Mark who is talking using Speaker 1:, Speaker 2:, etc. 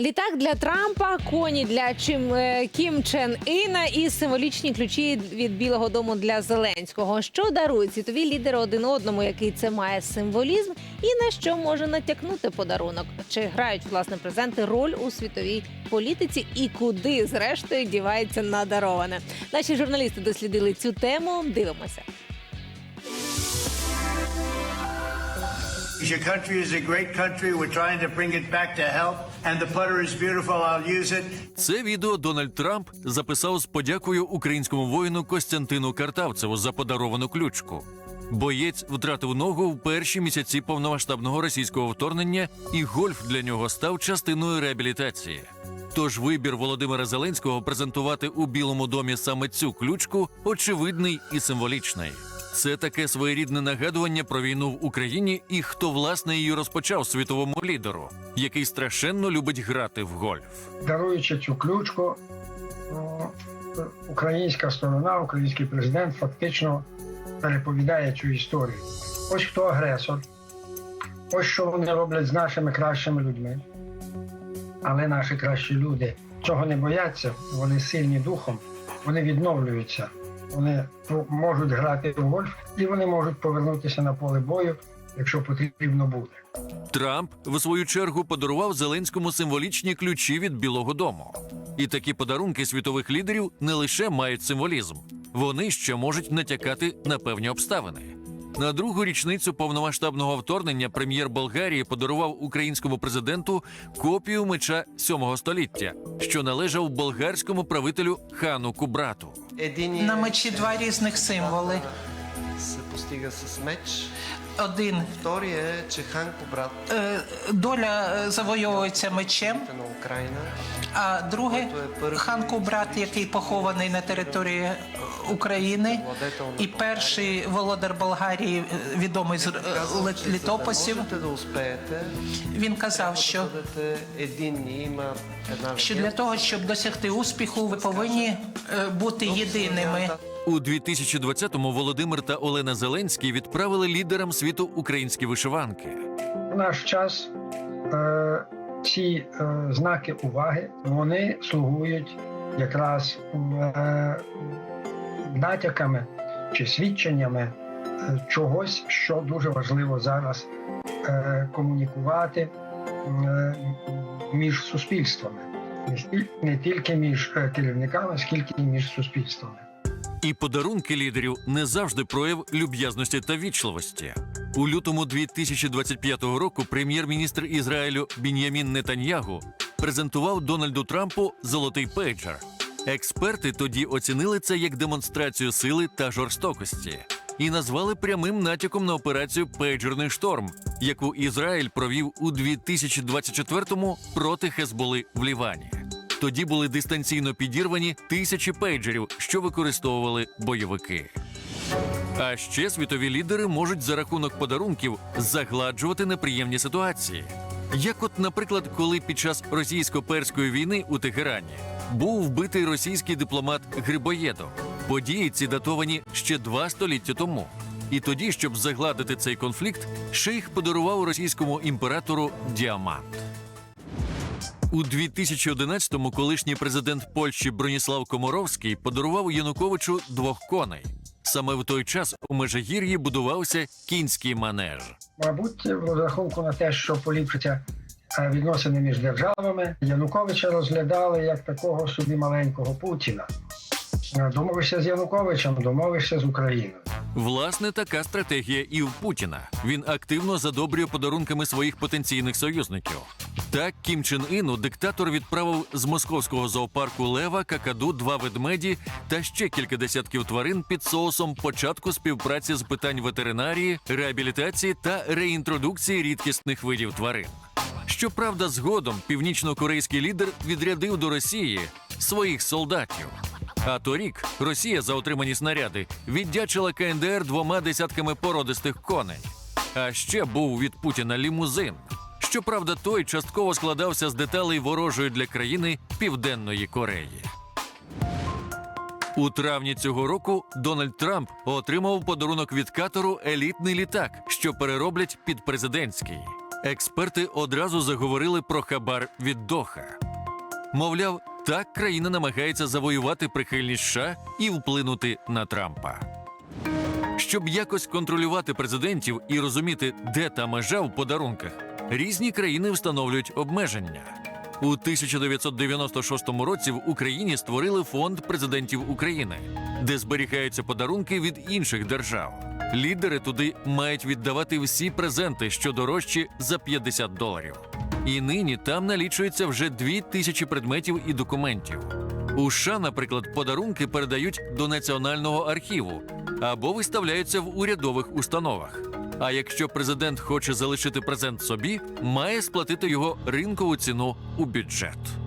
Speaker 1: Літак для Трампа, коні для Чим е, Кім Чен Іна і символічні ключі від Білого Дому для Зеленського. Що дарують світові лідери один одному, який це має символізм, і на що може натякнути подарунок? Чи грають власне презенти роль у світовій політиці і куди зрештою дівається надароване? Наші журналісти дослідили цю тему. Дивимося.
Speaker 2: Your country is a great country. We're trying to bring it back to health. And the putter is beautiful. I'll use it.
Speaker 3: Це відео Дональд Трамп записав з подякою українському воїну Костянтину Картавцеву за подаровану ключку. Боєць втратив ногу в перші місяці повномасштабного російського вторгнення, і гольф для нього став частиною реабілітації. Тож вибір Володимира Зеленського презентувати у Білому домі саме цю ключку очевидний і символічний. Це таке своєрідне нагадування про війну в Україні і хто власне її розпочав світовому лідеру, який страшенно любить грати в гольф.
Speaker 4: даруючи цю ключку, українська сторона, український президент фактично переповідає цю історію. Ось хто агресор, ось що вони роблять з нашими кращими людьми. Але наші кращі люди цього не бояться, вони сильні духом, вони відновлюються, вони можуть грати в гольф і вони можуть повернутися на поле бою, якщо потрібно буде.
Speaker 3: Трамп, в свою чергу, подарував Зеленському символічні ключі від Білого Дому. І такі подарунки світових лідерів не лише мають символізм, вони ще можуть натякати на певні обставини. На другу річницю повномасштабного вторгнення прем'єр Болгарії подарував українському президенту копію меча 7 століття, що належав болгарському правителю хану Кубрату.
Speaker 5: На мечі два різних символи. Один
Speaker 6: е,
Speaker 5: е, доля е, завойовується мечем, а друге хан Кубрат, який похований на території е, України, і перший володар Болгарії, е, відомий з е, літописів. Він казав, що, що для того, щоб досягти успіху, ви повинні бути єдиними.
Speaker 3: У 2020-му Володимир та Олена Зеленський відправили лідерам світу українські вишиванки.
Speaker 4: Наш час е, ці е, знаки уваги вони слугують якраз е, натяками чи свідченнями е, чогось, що дуже важливо зараз е, комунікувати е, між суспільствами, не, тільки між е, керівниками, скільки і між суспільствами.
Speaker 3: І подарунки лідерів не завжди прояв люб'язності та вічливості. У лютому 2025 року прем'єр-міністр Ізраїлю Бін'ямін Нетаньягу презентував Дональду Трампу золотий пейджер. Експерти тоді оцінили це як демонстрацію сили та жорстокості і назвали прямим натяком на операцію Пейджерний шторм, яку Ізраїль провів у 2024-му проти Хезболи в Лівані. Тоді були дистанційно підірвані тисячі пейджерів, що використовували бойовики. А ще світові лідери можуть за рахунок подарунків загладжувати неприємні ситуації. Як, от, наприклад, коли під час російсько-перської війни у Тегерані був вбитий російський дипломат Грибоєдо. Події ці датовані ще два століття тому. І тоді, щоб загладити цей конфлікт, шейх подарував російському імператору діамант. У 2011-му колишній президент Польщі Броніслав Комаровський подарував Януковичу двох коней. Саме в той час у Межигір'ї будувався кінський манеж.
Speaker 4: Мабуть, в розрахунку на те, що поліпшиться е, відносини між державами, Януковича розглядали як такого собі маленького Путіна. Е, Домовишся з Януковичем, домовишся з Україною.
Speaker 3: Власне, така стратегія і в Путіна. Він активно задобрює подарунками своїх потенційних союзників. Так, Кім Чен Іну диктатор відправив з московського зоопарку Лева, Какаду, два ведмеді та ще кілька десятків тварин під соусом початку співпраці з питань ветеринарії, реабілітації та реінтродукції рідкісних видів тварин. Щоправда, згодом північно-корейський лідер відрядив до Росії своїх солдатів. А торік Росія за отримані снаряди віддячила КНДР двома десятками породистих коней. А ще був від Путіна лімузин. Щоправда, той частково складався з деталей ворожої для країни Південної Кореї. У травні цього року Дональд Трамп отримав подарунок від катору елітний літак, що перероблять під президентський. Експерти одразу заговорили про хабар від Доха. Мовляв, так країна намагається завоювати прихильність США і вплинути на Трампа. Щоб якось контролювати президентів і розуміти, де та межа в подарунках, різні країни встановлюють обмеження. У 1996 році в Україні створили фонд президентів України, де зберігаються подарунки від інших держав. Лідери туди мають віддавати всі презенти, що дорожчі за 50 доларів. І нині там налічується вже дві тисячі предметів і документів. У США, наприклад, подарунки передають до національного архіву або виставляються в урядових установах. А якщо президент хоче залишити презент собі, має сплатити його ринкову ціну у бюджет.